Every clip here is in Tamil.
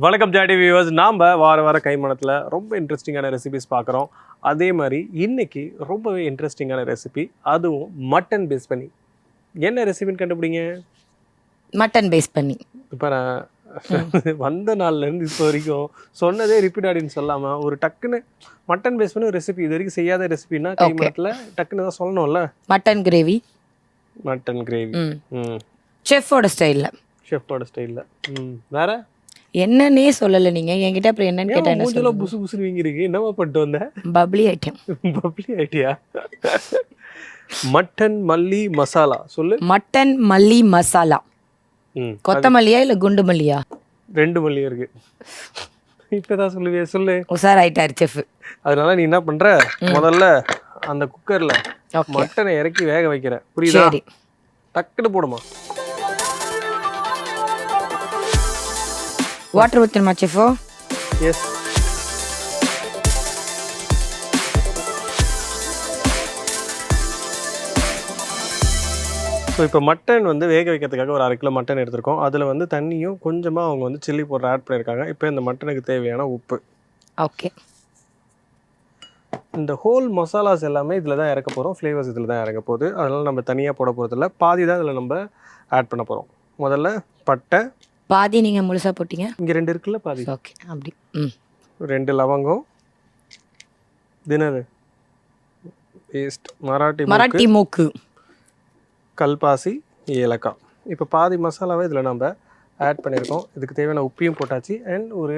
வணக்கம் ஜாடி வியூவர்ஸ் நாம் வார வார கைமணத்தில் ரொம்ப இன்ட்ரெஸ்டிங்கான ரெசிபிஸ் பார்க்குறோம். அதே மாதிரி இன்னைக்கு ரொம்பவே இன்ட்ரெஸ்டிங்கான ரெசிபி அதுவும் மட்டன் பேஸ் பண்ணி. என்ன ரெசிபின்னு கண்டுபிடிங்க? மட்டன் பேஸ் பண்ணி. இப்போ நான் வந்த நாள்லேருந்து இப்போ வரைக்கும் சொன்னதே ரிப்பீட் ஆடின்னு சொல்லாமல் ஒரு டக்குன்னு மட்டன் பேஸ் பண்ணி ஒரு ரெசிபி இது வரைக்கும் செய்யாத ரெசிபின்னா கைமணத்தில் டக்குன்னு தான் சொல்லணும்ல? மட்டன் கிரேவி மட்டன் கிரேவி செஃப்போட ஸ்டைலில் ஷெஃபோட ஸ்டைலில் ம். வேற? என்னன்னே சொல்லலை நீங்கள் என்கிட்ட அப்புறம் என்னன்னு கேட்டால் என்ன மூஞ்செல்லாம் புசு புசுன்னு வீங்கிருக்கு என்னவா பண்ணிட்டு வந்த? Bubbly item bubbly idea mutton மல்லி மசாலா. சொல்லு. மட்டன் மல்லி மசாலா. கொத்தமல்லியா இல்லை குண்டு மல்லியா ரெண்டு மல்லி இருக்கு. இப்பதான் சொல்லுவியே சொல்லு. உசார் ஆயிட்டார் செஃப் அதனால நீ என்ன பண்ற? முதல்ல அந்த குக்கர்ல மட்டனை இறக்கி வேக வைக்கிற. புரியுதா? டக்குன்னு போடுமா? வாட்டர் ஊற்றணுமா செஃபோ எஸ் ஸோ இப்போ மட்டன் வந்து வேக வைக்கிறதுக்காக ஒரு அரை கிலோ மட்டன் எடுத்திருக்கோம். அதில் வந்து தண்ணியும் கொஞ்சமாக அவங்க வந்து சில்லி பவுடர் ஆட் பண்ணியிருக்காங்க. இப்போ இந்த மட்டனுக்கு தேவையான உப்பு. ஓகே இந்த ஹோல் மசாலாஸ் எல்லாமே இதில் தான் இறக்க போகிறோம் ஃப்ளேவர்ஸ் இதில் தான் இறங்க போகுது. அதனால் நம்ம தனியாக போட போகிறதில்ல பாதி தான் இதில் நம்ம ஆட் பண்ண போகிறோம் முதல்ல பட்டை பாதி நீங்கள் முழுசா போட்டீங்க? இங்கே ரெண்டு இருக்குல்ல பாதி? ஓகே அப்படி. ம். ரெண்டு லவங்கம். தினது பேஸ்ட் மராட்டி மராட்டி மூக்கு. கல்பாசி ஏலக்காய். இப்போ பாதி மசாலாவை இதில் நம்ம ஆட் பண்ணியிருக்கோம் இதுக்கு தேவையான உப்பையும் போட்டாச்சு. அண்ட் ஒரு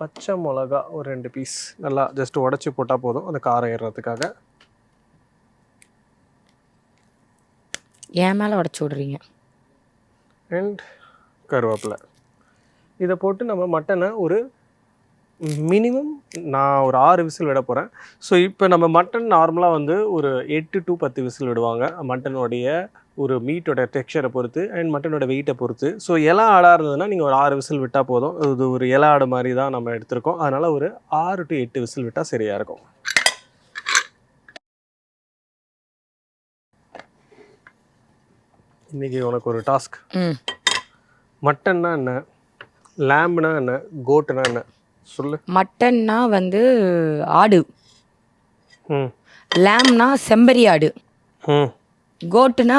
பச்சை மிளகா ஒரு ரெண்டு பீஸ் நல்லா ஜஸ்ட் உடச்சி போட்டால் போதும். அந்த காரம் ஏறுறதுக்காக என் மேலே உடச்சி விடுறீங்க. அண்ட் கருவேப்பிலை. இதை போட்டு நம்ம மட்டனை ஒரு மினிமம் நான் ஒரு ஆறு விசில் விட போகிறேன் ஸோ இப்போ நம்ம மட்டன் நார்மலாக வந்து ஒரு எட்டு டு பத்து விசில் விடுவாங்க. மட்டனுடைய ஒரு மீட்டோட டெக்ஸ்சரை பொறுத்து அண்ட் மட்டனோட வெயிட்டை பொறுத்து. ஸோ இலை ஆடாக இருந்ததுன்னா நீங்கள் ஒரு ஆறு விசில் விட்டால் போதும். இது ஒரு இலை ஆடு மாதிரி தான் நம்ம எடுத்திருக்கோம். அதனால் ஒரு ஆறு டு எட்டு விசில் விட்டால் சரியாக இருக்கும். இன்றைக்கி உனக்கு ஒரு டாஸ்க் மட்டன்னா என்ன? லேம்னா என்ன? கோட்டுனா என்ன? சொல்லு. மட்டன்னா வந்து ஆடு. ம். லேம்னா செம்பரி ஆடு. ம். கோட்டுனா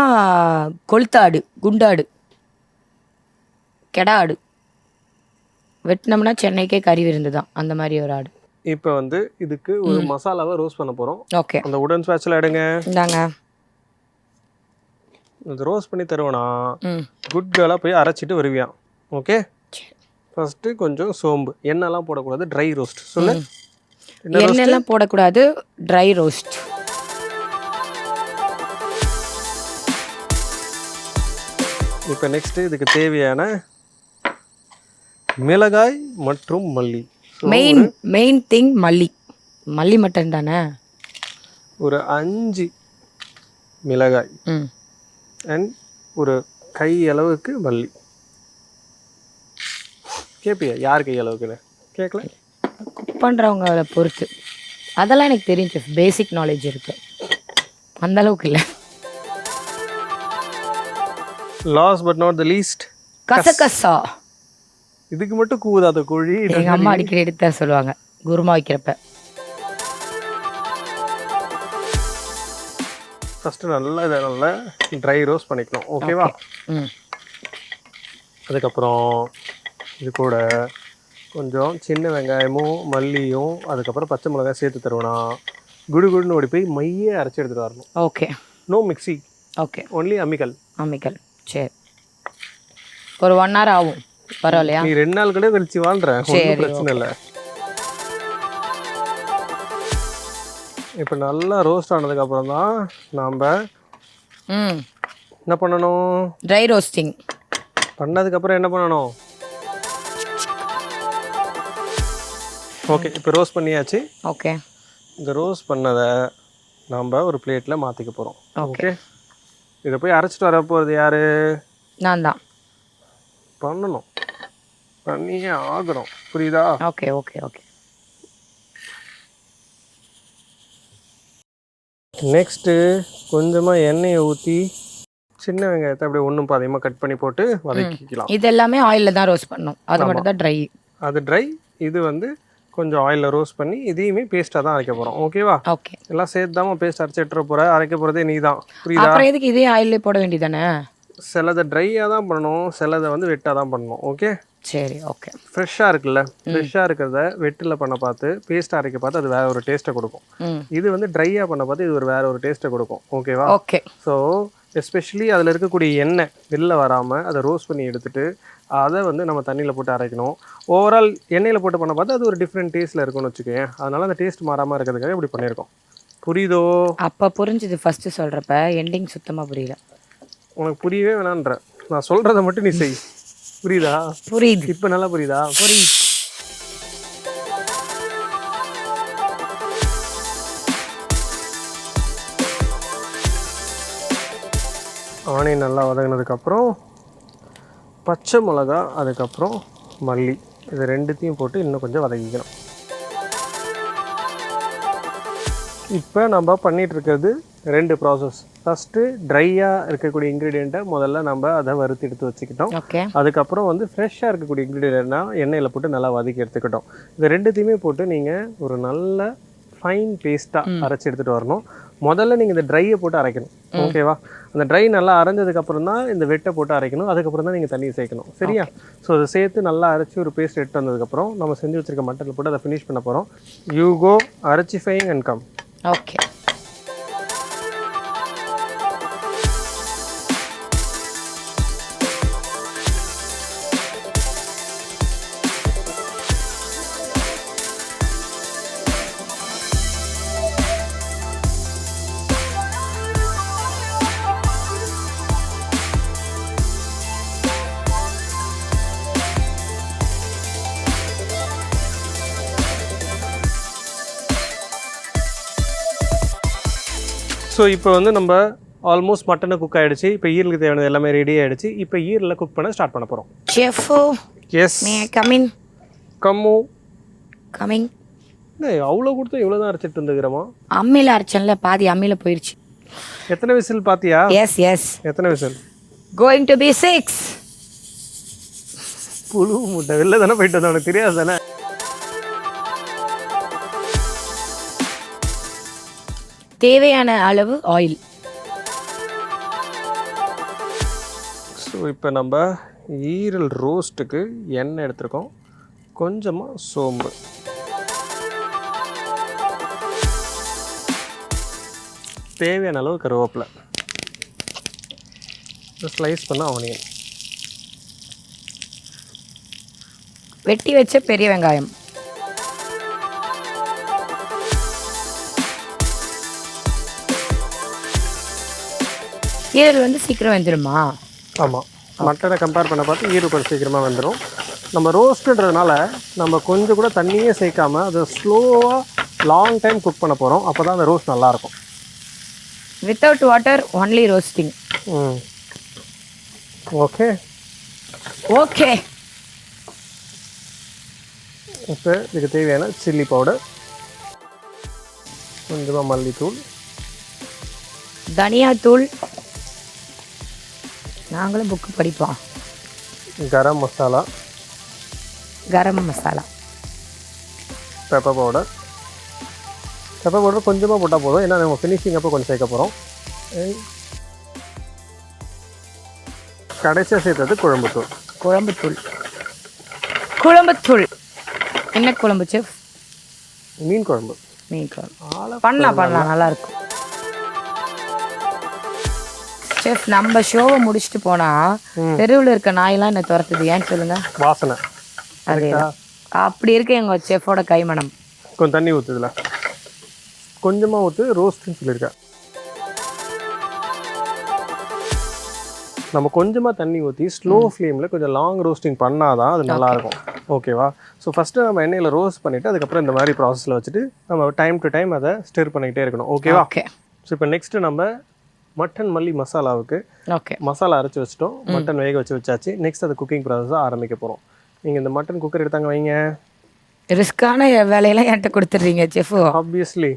கொளுத்தாடு குண்டாடு கெடா ஆடு வெட்டினோம்னா சென்னைக்கே கறி விருந்து தான். அந்த மாதிரி ஒரு ஆடு. இப்போ வந்து இதுக்கு ஒரு மசாலாவை ரோஸ்ட் பண்ண போகிறோம் ஓகே. அந்த உடன் ஸ்பேட்சில் எடுங்க. இந்தாங்க. ரோஸ்ட் பண்ணி தருவேனா? குட் கேர்லாக போய் அரைச்சிட்டு வருவியான் ஓகே ஃபஸ்ட்டு கொஞ்சம் சோம்பு. எண்ணெய்லாம் போடக்கூடாது ட்ரை ரோஸ்ட் சொல்லு? எண்ணெய்லாம் போடக்கூடாது ட்ரை ரோஸ்ட் இப்போ நெக்ஸ்ட்டு இதுக்கு தேவையான மிளகாய் மற்றும் மல்லி. மெயின் மெயின் திங் மல்லி. மல்லி மட்டன் தானே ஒரு அஞ்சு மிளகாய். ம். அண்ட் ஒரு கை அளவுக்கு மல்லி கேட்பியா யார் கை அளவுக்குன்னு? கேட்கல குக் பண்ணுறவங்கள பொறுத்து. அதெல்லாம் எனக்கு தெரியும் செஃப் பேசிக் நாலேஜ் இருக்கு. அந்த அளவுக்கு இல்லை. Last but not the least கசகசா இதுக்கு மட்டும் கூவுதாத கோழி. எங்க அம்மா அடிக்கடி எடுத்து சொல்லுவாங்க குருமா வைக்கிறப்ப. ஃபஸ்ட்டு நல்லா இதை நல்லா ட்ரை ரோஸ்ட் பண்ணிக்கணும். ஓகேவா அதுக்கப்புறம் இது கூட கொஞ்சம் சின்ன வெங்காயமும் மல்லியும் அதுக்கப்புறம் பச்சை மிளகாய் சேர்த்து தருவேனா. குடு குடுன்னு ஓடி போய் மையே அரைச்சி எடுத்துகிட்டு வரணும். Okay no mixie okay only அம்மிக்கல். அம்மிக்கல். சரி. ஒரு ஒன் ஹவர் ஆகும். பரவாயில்லையா? நீ ரெண்டு நாள் கூட கழிச்சு வாழ்ற. ஒன்றும் பிரச்சனை இல்லை. இப்போ நல்லா ரோஸ்ட் ஆனதுக்கு அப்புறம் தான் நாம் ம். என்ன பண்ணணும்? ட்ரை ரோஸ்டிங் பண்ணதுக்கப்புறம் என்ன பண்ணணும்? ஓகே இப்போ ரோஸ்ட் பண்ணியாச்சு. ஓகே இந்த ரோஸ்ட் பண்ணதை நாம் ஒரு பிளேட்டில் மாற்றிக்க போகிறோம் ஓகே ஓகே இதை போய் அரைச்சிட்டு வர போகிறது யார்? நான் தான் பண்ணணும். பண்ணியே ஆகணும். புரியுதா? ஓகே ஓகே ஓகே நெக்ஸ்ட்டு கொஞ்சமாக எண்ணெயை ஊற்றி சின்ன வெங்காயத்தை அப்படியே ஒன்றும் பாதியமாக கட் பண்ணி போட்டு வதக்கிக்கலாம். இது எல்லாமே ஆயிலில் தான் ரோஸ்ட் பண்ணணும். அது மட்டும் தான் ட்ரை அது ட்ரை இது வந்து கொஞ்சம் ஆயிலில் ரோஸ்ட் பண்ணி இதையுமே பேஸ்ட்டாக தான் அரைக்க போகிறோம் ஓகேவா ஓகே எல்லாம் சேர்த்து தான் பேஸ்ட் அரைச்சி எடுத்துட போகிற அரைக்க போகிறதே நீ தான் புரியுதா? அப்புறம் எதுக்கு இதே ஆயிலே போட வேண்டியதானே சிலதை ட்ரையாக தான் பண்ணணும் சிலதை வந்து வெட்டாக தான் பண்ணணும். ஓகே சரி ஓகே ஃப்ரெஷ்ஷாக இருக்குல்ல? ஃப்ரெஷ்ஷாக இருக்கிறத வெட்டில் பண்ண பார்த்து பேஸ்ட் அரைக்க பார்த்து அது வேற ஒரு டேஸ்ட்டை கொடுக்கும். இது வந்து ட்ரையாக பண்ண பார்த்து இது ஒரு வேற ஒரு டேஸ்ட்டை கொடுக்கும். ஓகேவா ஓகே ஸோ எஸ்பெஷலி அதில் இருக்கக்கூடிய எண்ணெய் வெளில வராமல் அதை ரோஸ்ட் பண்ணி எடுத்துட்டு அதை வந்து நம்ம தண்ணியில் போட்டு அரைக்கணும். ஓவரால் எண்ணெயில் போட்டு பண்ண பார்த்து அது ஒரு டிஃப்ரெண்ட் டேஸ்ட்டில் இருக்கும்னு வச்சுக்கோங்க அதனால அந்த டேஸ்ட் மாறாமல் இருக்கிறதுக்காக இப்படி பண்ணியிருக்கோம். புரியுதோ? அப்போ புரிஞ்சுது ஃபஸ்ட்டு சொல்கிறப்ப எண்டிங் சுத்தமாக புரியல. உனக்கு புரியவே வேணான்ற. நான் சொல்கிறத மட்டும் நீ செய். புரியுதா? புரியுது. இப்போ நல்லா புரியுதா? புரியுது. ஆனியன் நல்லா வதங்கினதுக்கப்புறம் பச்சை மிளகா அதுக்கப்புறம் மல்லி. இது ரெண்டுத்தையும் போட்டு இன்னும் கொஞ்சம் வதக்கிக்கணும். இப்போ நம்ம பண்ணிட்டு இருக்கிறது ரெண்டு ப்ராசஸ் ஃபஸ்ட்டு ட்ரையாக இருக்கக்கூடிய இன்க்ரீடியண்ட்டை முதல்ல நம்ம அதை வறுத்து எடுத்து வச்சுக்கிட்டோம். ஓகே அதுக்கப்புறம் வந்து ஃப்ரெஷ்ஷாக இருக்கக்கூடிய இன்க்ரீடியன்ட்னா எண்ணெயில் போட்டு நல்லா வதக்கி எடுத்துக்கிட்டோம். இது ரெண்டுத்தையுமே போட்டு நீங்கள் ஒரு நல்ல ஃபைன் பேஸ்ட்டாக அரைச்சி எடுத்துகிட்டு வரணும். முதல்ல நீங்கள் இந்த ட்ரையை போட்டு அரைக்கணும். ஓகேவா அந்த ட்ரை நல்லா அரைஞ்சதுக்கப்புறம் தான் இந்த வெட்டை போட்டு அரைக்கணும். அதுக்கப்புறம் தான் நீங்கள் தண்ணி சேர்க்கணும். சரியா? ஸோ அதை சேர்த்து நல்லா அரைச்சி ஒரு பேஸ்ட் எடுத்து வந்ததுக்கப்புறம் நம்ம செஞ்சு வச்சிருக்க மட்டனில் போட்டு அதை ஃபினிஷ் பண்ண போகிறோம் யூ கோ அரைச்சிஃபைங் அண்ட் கம் ஓகே ஸோ இப்போ வந்து நம்ம ஆல்மோஸ்ட் மட்டனை குக் ஆகிடுச்சு இப்போ ஈரலுக்கு தேவையானது எல்லாமே ரெடி ஆகிடுச்சு இப்போ ஈரலில் குக் பண்ண ஸ்டார்ட் பண்ண போகிறோம் chef yes ma'am coming come coming அவ்வளோ கொடுத்து இவ்வளோ தான் அரைச்சிட்டு இருந்துக்கிறோமா? அம்மியில் அரைச்சேன்ல பாதி அம்மியில் போயிடுச்சு எத்தனை விசில் பார்த்தியா எஸ் எஸ் எத்தனை whistle? Going to be six புழு முட்டை வெளில தானே போயிட்டு உனக்கு தெரியாது தானே? தேவையான அளவு ஆயில் ஸோ இப்போ நம்ம ஈரல் ரோஸ்ட்டுக்கு எண்ணெய் எடுத்திருக்கோம். கொஞ்சமாக சோம்பு. தேவையான அளவு கருவேப்பிலை. ஸ்லைஸ் பண்ண ஆனியன் வெட்டி வச்ச பெரிய வெங்காயம். ஈரல் வந்து சீக்கிரம் வெந்துடுமா ஆமாம் மட்டனை கம்பேர் பண்ண பார்த்து ஈரல் கொஞ்சம் சீக்கிரமாக வந்துடும் நம்ம ரோஸ்ட்டுன்றதுனால நம்ம கொஞ்சம் கூட தண்ணியே சேர்க்காம அதை ஸ்லோவாக லாங் டைம் குக் பண்ண போகிறோம் அப்போ தான் அந்த ரோஸ்ட் நல்லாயிருக்கும். வித்தவுட் வாட்டர் ஒன்லி ரோஸ்டிங் ம். ஓகே. ஓகே. இப்போ இதுக்கு தேவையான சில்லி பவுடர் கொஞ்சமாக மல்லித்தூள். தனியாத்தூள் நாங்களும் புக்கு படிப்போம். Garam masala. Garam masala. Pepper powder pepper powder கொஞ்சமாக போட்டால் போதும். ஏன்னா நம்ம ஃபினிஷிங் அப்போ கொஞ்சம் சேர்க்க போகிறோம் கடைசியாக சேர்த்தது குழம்புத்தூள் குழம்புத்தூள் குழம்புத்தூள் என்ன குழம்பு செஃப்? மீன் குழம்பு. மீன் குழம்பு. பண்ணலாம் பண்ணலாம். நல்லா செஃப் நம்ம ஷோவை முடிச்சுட்டு போனா தெருவில் இருக்க நாயெல்லாம் என்ன துரத்துது? ஏன்னு சொல்லுங்க? வாசனை. அதே அப்படி இருக்கு எங்க செஃபோட கைமணம். கொஞ்சம் தண்ணி ஊற்றுதுல கொஞ்சமாக ஊற்று ரோஸ்ட்டுன்னு சொல்லியிருக்கேன். நம்ம கொஞ்சமாக தண்ணி ஊற்றி ஸ்லோ ஃப்ளேமில் கொஞ்சம் லாங் ரோஸ்டிங் பண்ணாதான் அது நல்லாயிருக்கும் ஓகேவா ஸோ ஃபஸ்ட்டு நம்ம எண்ணெயில் ரோஸ்ட் பண்ணிவிட்டு அதுக்கப்புறம் இந்த மாதிரி ப்ராசஸில் வச்சுட்டு நம்ம டைம் டு டைம் அதை ஸ்டிர் பண்ணிக்கிட்டே இருக்கணும். ஓகேவா ஓகே ஸோ இப்போ நெக்ஸ்ட்டு நம்ம மட்டன் மல்லி மசாலாவுக்கு ஓகே. மசாலா அரைச்சி வச்சிட்டோம். மட்டன் வேக வச்சு வச்சாச்சு. நெக்ஸ்ட் அது குக்கிங் ப்ராசஸை ஆரம்பிக்க போகிறோம் நீங்கள் இந்த மட்டன் குக்கர் எடுத்தாங்க வைங்க. ரிஸ்கான வேலையெல்லாம் என்கிட்ட கொடுத்துட்றீங்க செஃபு. ஆப்வியஸ்லி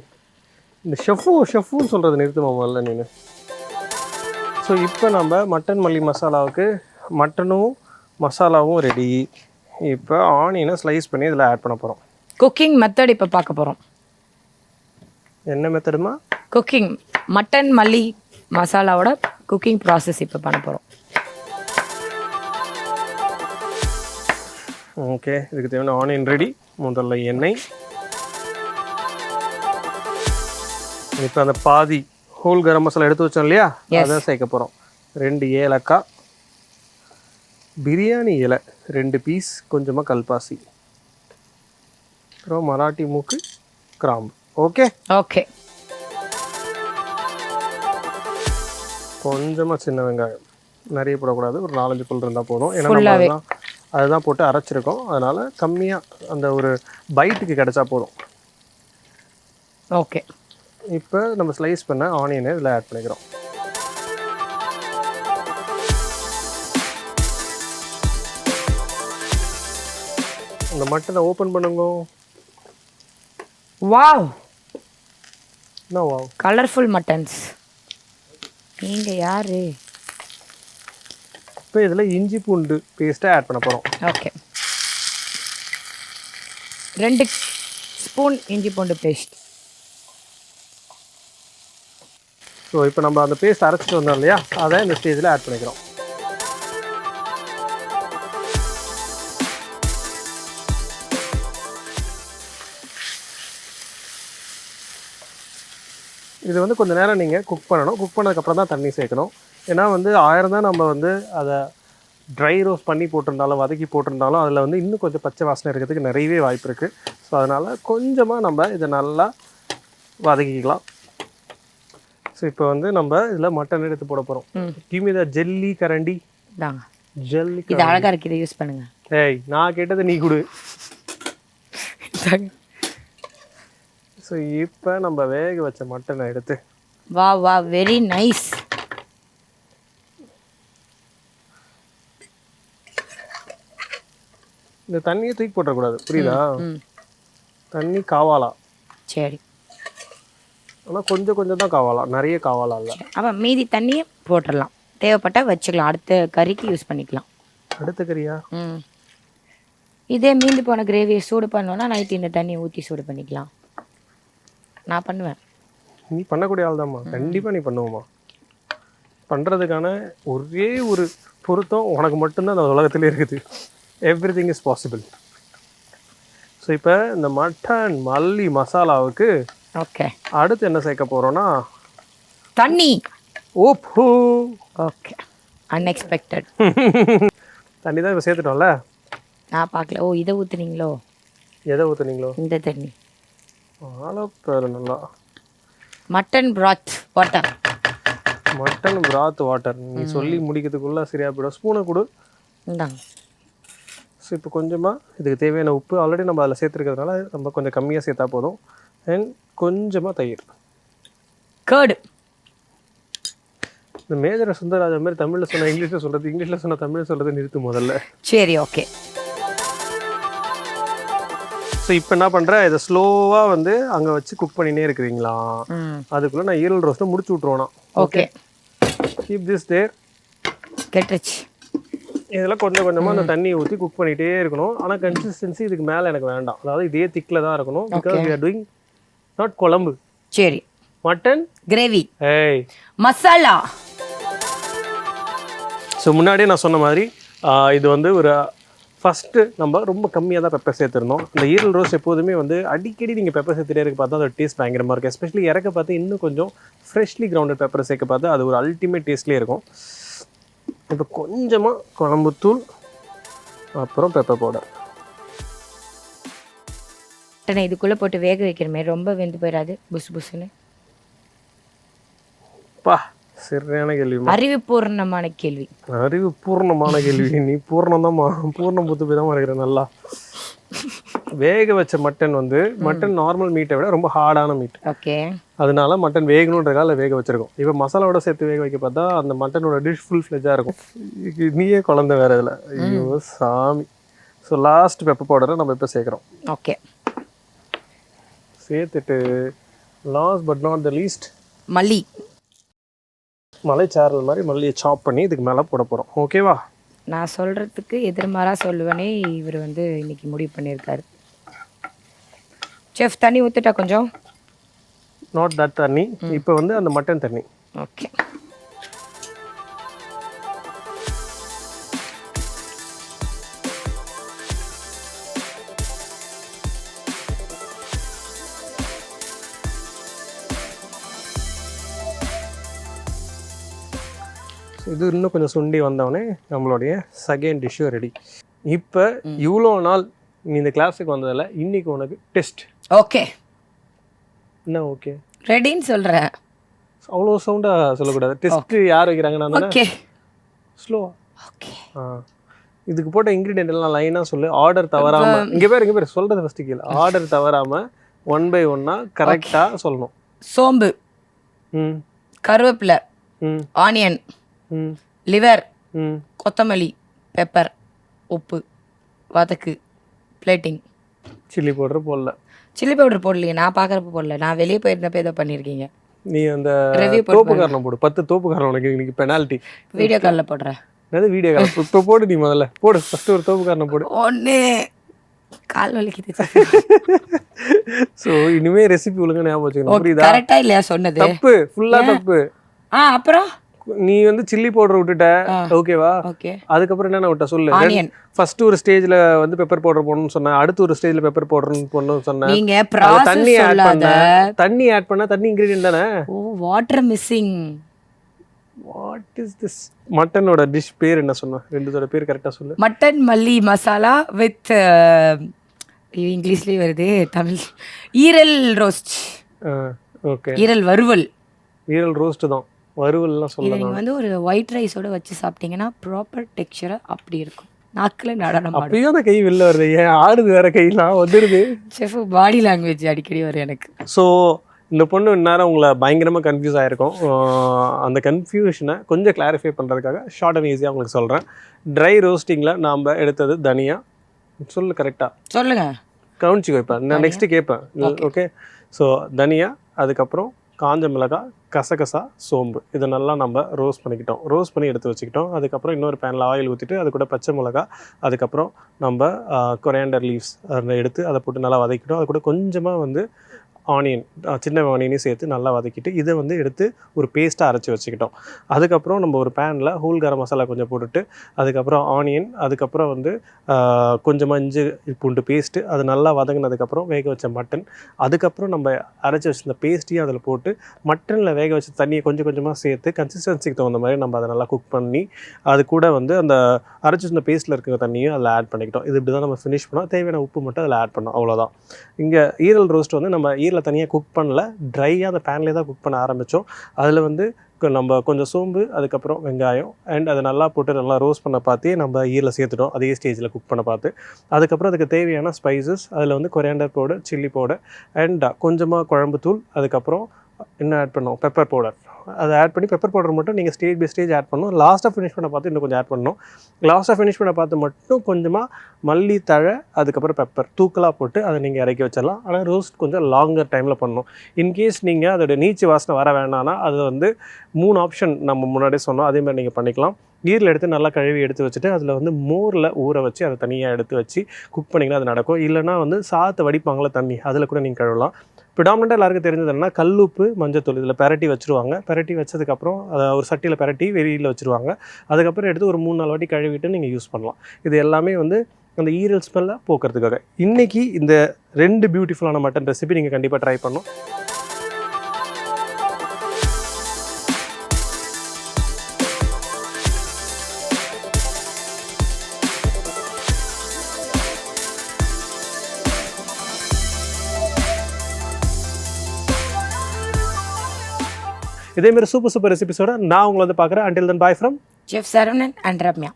இந்த ஷெஃபு ஷெஃபுன்னு சொல்கிறது நிறுத்துமா முதல்ல நீನು ஸோ இப்போ நம்ம மட்டன் மல்லி மசாலாவுக்கு மட்டனும் மசாலாவும் ரெடி இப்போ ஆனியனை ஸ்லைஸ் பண்ணி இதில் ஆட் பண்ண போகிறோம் குக்கிங் மெத்தட் இப்போ பார்க்க போகிறோம் என்ன மெத்தடுமா குக்கிங் மட்டன் மல்லி மசாலாவோட குக்கிங் ப்ராசஸ் இப்போ பண்ண போகிறோம் ஓகே இதுக்கு தேவையான ஆனியன் ரெடி முதல்ல எண்ணெய். இப்போ அந்த பாதி ஹோல் கரம் மசாலா எடுத்து வச்சோம் இல்லையா? அதை சேர்க்க போகிறோம் ரெண்டு ஏலக்காய் பிரியாணி இலை ரெண்டு பீஸ் கொஞ்சமாக கல்பாசி. அப்புறம் மராட்டி மூக்கு கிராம்பு. ஓகே ஓகே கொஞ்சமாக சின்ன வெங்காயம். நிறைய போடக்கூடாது. ஒரு நாலஞ்சு புல் இருந்தால் போதும். ஏன்னா நம்ம. அதுதான் அதுதான் போட்டு அரைச்சிருக்கோம். அதனால் கம்மியாக அந்த ஒரு பைட்டுக்கு கிடைச்சா போதும். ஓகே. இப்போ நம்ம ஸ்லைஸ் பண்ண ஆனியனை இதில் ஆட் பண்ணிக்கிறோம். இந்த மட்டனை ஓப்பன் பண்ணுங்க. வாவ் என்ன வா கலர்ஃபுல் மட்டன்ஸ் நீங்கள் யாரு? இப்போ இதில் இஞ்சி பூண்டு பேஸ்ட்டை ஆட் பண்ண போகிறோம் ஓகே ரெண்டு ஸ்பூன் இஞ்சி பூண்டு பேஸ்ட் ஸோ இப்போ நம்ம அந்த பேஸ்ட் அரைச்சிட்டு வந்தோம் இல்லையா? அதை இந்த ஸ்டேஜில் ஆட் பண்ணிக்கிறோம். இது வந்து கொஞ்ச நேரம் நீங்கள் குக் பண்ணணும். குக் பண்ணதுக்கப்புறம் தான் தண்ணி சேர்க்கணும். ஏன்னா வந்து ஆயிரம் தான் நம்ம வந்து அதை ட்ரை ரோஸ்ட் பண்ணி போட்டிருந்தாலும் வதக்கி போட்டிருந்தாலும் அதில் வந்து இன்னும் கொஞ்சம் பச்சை வாசனை இருக்கிறதுக்கு நிறையவே வாய்ப்பு இருக்குது ஸோ அதனால் கொஞ்சமாக நம்ம இதை நல்லா வதக்கிக்கலாம். ஸோ இப்போ வந்து நம்ம இதில் மட்டன் எடுத்து போட போகிறோம் கிமி த ஜெல்லி கரண்டி தாங்க ஜெல்லி இது அழகாக இருக்கு இதை யூஸ் பண்ணுங்க. ஏய் நான் கேட்டது நீ கொடு. ஸோ இப்போ நம்ம வேக வச்ச மட்டனை எடுத்து. வா வா வெரி நைஸ் இந்த தண்ணியை தூக்கி போட்டுறக்கூடாது. புரியுதா? தண்ணி காவாலா? சரி. ஆனால் கொஞ்சம் கொஞ்சம் தான் காவாலா? நிறைய காவாலா இல்லை? அவன் மீதி தண்ணியை போட்டுடலாம். தேவைப்பட்டால் வச்சுக்கலாம். அடுத்த கறிக்கு யூஸ் பண்ணிக்கலாம். அடுத்த கறியா? ம். இதே மீந்து போன கிரேவியை சூடு பண்ணோன்னா நைட்டு இந்த தண்ணியை ஊற்றி சூடு பண்ணிக்கலாம். நான் பண்ணுவேன். நீ பண்ணக்கூடிய ஆள் தான்மா கண்டிப்பாக நீ பண்ணுவோமா பண்ணுறதுக்கான ஒரே ஒரு பொருத்தம் உனக்கு மட்டும்தான் அந்த உலகத்திலே இருக்குது. Everything is possible so இப்போ இந்த மட்டன் மல்லி மசாலாவுக்கு ஓகே அடுத்து என்ன சேர்க்க போகிறோன்னா தண்ணி. ஓப்போ ஓகே அன்எக்ஸ்பெக்டட் தண்ணி தான் இப்போ சேர்த்துட்டோம்ல? நான் பார்க்கல. ஓ இதை ஊற்றுனீங்களோ எதை ஊற்றுனீங்களோ இந்த தண்ணி. ஆலப்பேர் நல்லா. Mutton broth water mutton broth water நீ சொல்லி முடிக்கிறதுக்குள்ள சரியா போயிடும். ஸ்பூனை கொடு. இந்தாங்க ஸோ இப்போ கொஞ்சமாக இதுக்கு தேவையான உப்பு. ஆல்ரெடி நம்ம அதில் சேர்த்துருக்கிறதுனால நம்ம கொஞ்சம் கம்மியாக சேர்த்தா போதும். அண்ட் கொஞ்சமாக தயிர். கேர்டு இந்த மேஜர சுந்தரராஜன் மாதிரி தமிழில் சொன்ன இங்கிலீஷில் சொல்கிறது இங்கிலீஷில் சொன்ன தமிழ் சொல்கிறது நிறுத்து முதல்ல. சரி ஓகே ஸோ இப்போ என்ன பண்ணுறேன் இதை ஸ்லோவாக வந்து அங்கே வச்சு குக் பண்ணினே இருக்கிறீங்களா? அதுக்குள்ளே நான் ஈரல் ரோஸ்ட்டை முடிச்சு விட்ருவேனா ஓகே கீப் திஸ் தேர் கெட்டுருச்சு இதில் கொஞ்சம் கொஞ்சமாக அந்த தண்ணியை ஊற்றி குக் பண்ணிகிட்டே இருக்கணும். ஆனால் கன்சிஸ்டன்சி இதுக்கு மேலே எனக்கு வேண்டாம். அதாவது இதே திக்கில் தான் இருக்கணும். Because we are doing not குழம்பு. சரி. மட்டன் கிரேவி ஏய் மசாலா ஸோ முன்னாடியே நான் சொன்ன மாதிரி இது வந்து ஒரு ஃபஸ்ட்டு நம்ம ரொம்ப கம்மியாக தான் பெப்பர் சேர்த்துருந்தோம். இந்த ஈரல் ரோஸ் எப்போதுமே வந்து அடிக்கடி நீங்கள் பெப்பர் சேர்த்துட்டே இருக்க பார்த்தா அதோட டேஸ்ட் பயங்கரமாக இருக்கும். எஸ்பெஷலி இறக்க பார்த்து இன்னும் கொஞ்சம் ஃப்ரெஷ்லி கிரவுண்டட் பெப்பர் சேர்க்க பார்த்து அது ஒரு அல்டிமேட் டேஸ்ட்லேயே இருக்கும். இப்போ கொஞ்சமாக குழம்புத்தூள் அப்புறம் பெப்பர் பவுடர் மட்டனை இதுக்குள்ளே போட்டு வேக வைக்கிறமே ரொம்ப வெந்து போயிடாது புசு புசுன்னு. பா சரியான கேள்விமா அறிவுபூர்ணமான கேள்வி. அறிவு பூர்ணமான கேள்வி. நீ பூர்ணம்தாம்மா பூர்ணம் புத்து போய் தான் இருக்கிற நல்லா. வேக வச்ச மட்டன் வந்து மட்டன் நார்மல் மீட்டை விட ரொம்ப ஹார்டான மீட் ஓகே. அதனால மட்டன் வேகணுன்றதால வேக வச்சிருக்கோம். இப்போ மசாலாவோட சேர்த்து வேக வைக்க பார்த்தா அந்த மட்டனோட டிஷ் ஃபுல் ஃப்ளெஜாக இருக்கும். நீயே குழந்தை வேற இதில். ஐயோ சாமி. ஸோ லாஸ்ட் பெப்பர் பவுடரை நம்ம இப்போ சேர்க்குறோம். ஓகே. சேர்த்துட்டு last but not the least மல்லி. மலைச்சாரல் மாதிரி மல்லியை சாப் பண்ணி இதுக்கு மேலே போட போகிறோம் ஓகேவா நான் சொல்கிறதுக்கு எதிர்மாறாக சொல்லுவேனே இவர் வந்து இன்னைக்கு முடிவு பண்ணியிருக்காரு. செஃப் தண்ணி ஊற்றுட்டா கொஞ்சம்? நாட் தட் தண்ணி. இப்போ வந்து அந்த மட்டன் தண்ணி. ஓகே இது இன்னும் கொஞ்சம் சுண்டி வந்தவொடனே நம்மளுடைய செகண்ட் டிஷ்ஷும் ரெடி இப்போ இவ்வளோ நாள் நீ இந்த கிளாஸுக்கு வந்ததில் இன்னைக்கு உனக்கு டெஸ்ட் ஓகே. என்ன ஓகே ரெடின்னு சொல்கிறேன் அவ்வளோ சவுண்டாக சொல்லக்கூடாது. டெஸ்ட் யார் வைக்கிறாங்க நான் தானே ஓகே. ஸ்லோவா ஓகே. ஆ. இதுக்கு போட்ட இன்க்ரீடியன்ட் எல்லாம் லைனாக சொல்லு. ஆர்டர் தவறாம. இங்கே பேர் இங்கே பேர். சொல்கிறது ஃபஸ்ட்டு கீழே ஆர்டர் தவறாம ஒன் பை ஒன்னா கரெக்டாக சொல்லணும். சோம்பு. ம். கருவேப்பிலை. ம். ஆனியன் லிவர் கொத்தமல்லி பெப்பர் உப்பு வதக்கு பிளேட்டிங் சில்லி பவுடர் போடல. சில்லி பவுடர் போடலையே நான் பார்க்குறப்ப போடல. நான் வெளியே போயிருந்தப்ப ஏதோ பண்ணியிருக்கீங்க நீ அந்த தோப்பு காரணம் போடு. பத்து தோப்பு காரணம் உனக்கு. இன்னைக்கு பெனால்ட்டி வீடியோ காலில் போடுறேன். என்னது வீடியோ கால் இப்போ போடு நீ முதல்ல. போடு. ஃபர்ஸ்ட் ஒரு தோப்பு காரணம் போடு. ஒன்று கால் வலிக்குது. ஸோ இனிமே ரெசிபி ஒழுங்கா ஞாபகம் வச்சுக்கணும். புரியுதா? கரெக்டா இல்லையா சொன்னது? தப்பு. ஃபுல்லா தப்பு. ஆ அப்புறம்? நீ வந்து சில்லி பவுடர் விட்டுட்ட. ஓகேவா ஓகே அதுக்கப்புறம் என்னென்ன விட்ட? சொல்லு. ஃபர்ஸ்ட் ஒரு ஸ்டேஜ்ல வந்து பெப்பர் பவுடர் போடணும்னு சொன்னேன். அடுத்து ஒரு ஸ்டேஜ்ல பெப்பர் பவுடர் போடணும்னு சொன்னேன். நீங்க தண்ணி ஆட் பண்ண தண்ணி ஆட் பண்ணா தண்ணி இன்கிரீடியன்ட் தானே? ஓ water missing what is this மட்டனோட dish பேர் என்ன சொன்ன? ரெண்டுத்தோட பேர் கரெக்டா சொல்லு. மட்டன் மல்லி மசாலா வித் இங்கிலீஷ்லயே வருது தமிழ். ஈரல் ரோஸ்ட் ஓகே ஈரல் வறுவல். ஈரல் ரோஸ்ட் தான். வறுவல்லாம் சொல்லலாம். நீங்க வந்து ஒரு ஒயிட் ரைஸோட வச்சு சாப்பிட்டீங்கன்னா ப்ராப்பர் டெக்ஸ்சரா அப்படி இருக்கும். நாக்குல நடனம் அப்பயும் அந்த கை வெளில வருது. ஏன் ஆடுது வேற கையெல்லாம்? வந்துடுது செஃப் பாடி லாங்குவேஜ் அடிக்கடி வரும் எனக்கு. ஸோ இந்த பொண்ணு இந்நேரம் உங்களை பயங்கரமாக கன்ஃபியூஸ் ஆகிருக்கும் அந்த கன்ஃபியூஷனை கொஞ்சம் கிளாரிஃபை பண்ணுறதுக்காக ஷார்ட் அண்ட் ஈஸியாக உங்களுக்கு சொல்கிறேன் ட்ரை ரோஸ்டிங்கில் நாம் எடுத்தது தனியா? சொல்லு கரெக்டாக சொல்லுங்க. கவனிச்சு வைப்பேன் நான் நெக்ஸ்ட்டு கேட்பேன் ஓகே ஸோ தனியா அதுக்கப்புறம் காஞ்ச மிளகாய் கசகசா சோம்பு. இதை நல்லா நம்ம ரோஸ் பண்ணிக்கிட்டோம். ரோஸ் பண்ணி எடுத்து வச்சுக்கிட்டோம். அதுக்கப்புறம் இன்னொரு பேனில் ஆயில் ஊற்றிட்டு அது கூட பச்சை மிளகா அதுக்கப்புறம் நம்ம கொரியாண்டர் லீவ்ஸ் அதை எடுத்து அதை போட்டு நல்லா வதக்கிட்டோம். அது கூட கொஞ்சமாக வந்து ஆனியன் சின்ன ஆனியனையும் சேர்த்து நல்லா வதக்கிட்டு இதை வந்து எடுத்து ஒரு பேஸ்ட்டாக அரைச்சி வச்சுக்கிட்டோம். அதுக்கப்புறம் நம்ம ஒரு பேனில் ஹூல் கரம் மசாலா கொஞ்சம் போட்டுட்டு அதுக்கப்புறம் ஆனியன் அதுக்கப்புறம் வந்து கொஞ்சமாக இஞ்சி பூண்டு பேஸ்ட்டு அது நல்லா வதங்கினதுக்கப்புறம் வேக வச்ச மட்டன் அதுக்கப்புறம் நம்ம அரைச்சி வச்சிருந்த பேஸ்ட்டையும் அதில் போட்டு மட்டனில் வேக வச்ச தண்ணியை கொஞ்சம் கொஞ்சமாக சேர்த்து கன்சிஸ்டன்சிக்கு தகுந்த மாதிரி நம்ம அதை நல்லா குக் பண்ணி அது கூட வந்து அந்த அரைச்சி வச்சிருந்த பேஸ்ட்டில் இருக்கிற தண்ணியும் அதில் ஆட் பண்ணிக்கிட்டோம். இது இப்படி தான் நம்ம ஃபினிஷ் பண்ணோம். தேவையான உப்பு மட்டும் அதில் ஆட் பண்ணோம். அவ்வளோதான் இங்கே ஈரல் ரோஸ்ட் வந்து நம்ம ஈரலை தனியாக குக் பண்ணல. ட்ரையாக அந்த பேன்லேயே தான் குக் பண்ண ஆரம்பித்தோம் அதில் வந்து நம்ம கொஞ்சம் சோம்பு அதுக்கப்புறம் வெங்காயம் அண்ட் அதை நல்லா போட்டு நல்லா ரோஸ்ட் பண்ண பார்த்தே நம்ம ஈரில் சேர்த்துட்டோம். அதே ஸ்டேஜில் குக் பண்ண பார்த்து. அதுக்கப்புறம் அதுக்கு தேவையான ஸ்பைசஸ் அதில் வந்து coriander powder chilli powder and கொஞ்சமாக குழம்பு தூள் அதுக்கப்புறம் என்ன ஆட் பண்ணோம்? பெப்பர் பவுடர் அதை ஆட் பண்ணி பெப்பர் பவுடர் மட்டும் நீங்கள் ஸ்டேஜ் பை ஸ்டேஜ் ஆட் பண்ணணும். லாஸ்ட்டாக ஃபினிஷ் பண்ண பார்த்து இன்னும் கொஞ்சம் ஆட் பண்ணணும். லாஸ்ட்டாக ஃபினிஷ் பண்ண பார்த்து மட்டும் கொஞ்சமாக மல்லி தழை அதுக்கப்புறம் பெப்பர் தூக்கலாக போட்டு அதை நீங்கள் இறக்கி வச்சிடலாம். ஆனால் ரோஸ்ட் கொஞ்சம் லாங்கர் டைமில் பண்ணணும். இன்கேஸ் நீங்கள் அதோட நீச்சு வாசனை வர வேணாம்னா அது வந்து மூணு ஆப்ஷன் நம்ம முன்னாடியே சொன்னோம். அதே மாதிரி நீங்கள் பண்ணிக்கலாம். நீரில் எடுத்து நல்லா கழுவி எடுத்து வச்சுட்டு அதில் வந்து மோரில் ஊற வச்சு அதை தனியாக எடுத்து வச்சு குக் பண்ணிங்கன்னா அது நடக்கும். இல்லைனா வந்து சாத்தை வடிப்பாங்களே தண்ணி அதில் கூட நீங்கள் கழுவலாம். ப்ரிடாமினட்டாக எல்லாருக்கும் தெரிஞ்சது என்னன்னா கல்லுப்பு மஞ்சத்தூள் இதில் பெரட்டி வச்சுருவாங்க. பெரட்டி வச்சதுக்கப்புறம் அதை ஒரு சட்டியில் பெரட்டி வெளியில் வச்சுருவாங்க. அதுக்கப்புறம் எடுத்து ஒரு மூணு நாலு வாட்டி கழுவிட்டு நீங்கள் யூஸ் பண்ணலாம். இது எல்லாமே வந்து அந்த ஈரல் ஸ்மெல்லை போக்குறதுக்காக. இன்னைக்கு இந்த ரெண்டு பியூட்டிஃபுல்லான மட்டன் ரெசிபி நீங்கள் கண்டிப்பாக ட்ரை பண்ணணும். இதே மாதிரி சூப்பர் சூப்பர் ரெசிபிஸோட நான் உங்களை வந்து பார்க்குறேன். Until then bye from chef Saravanan and Ramya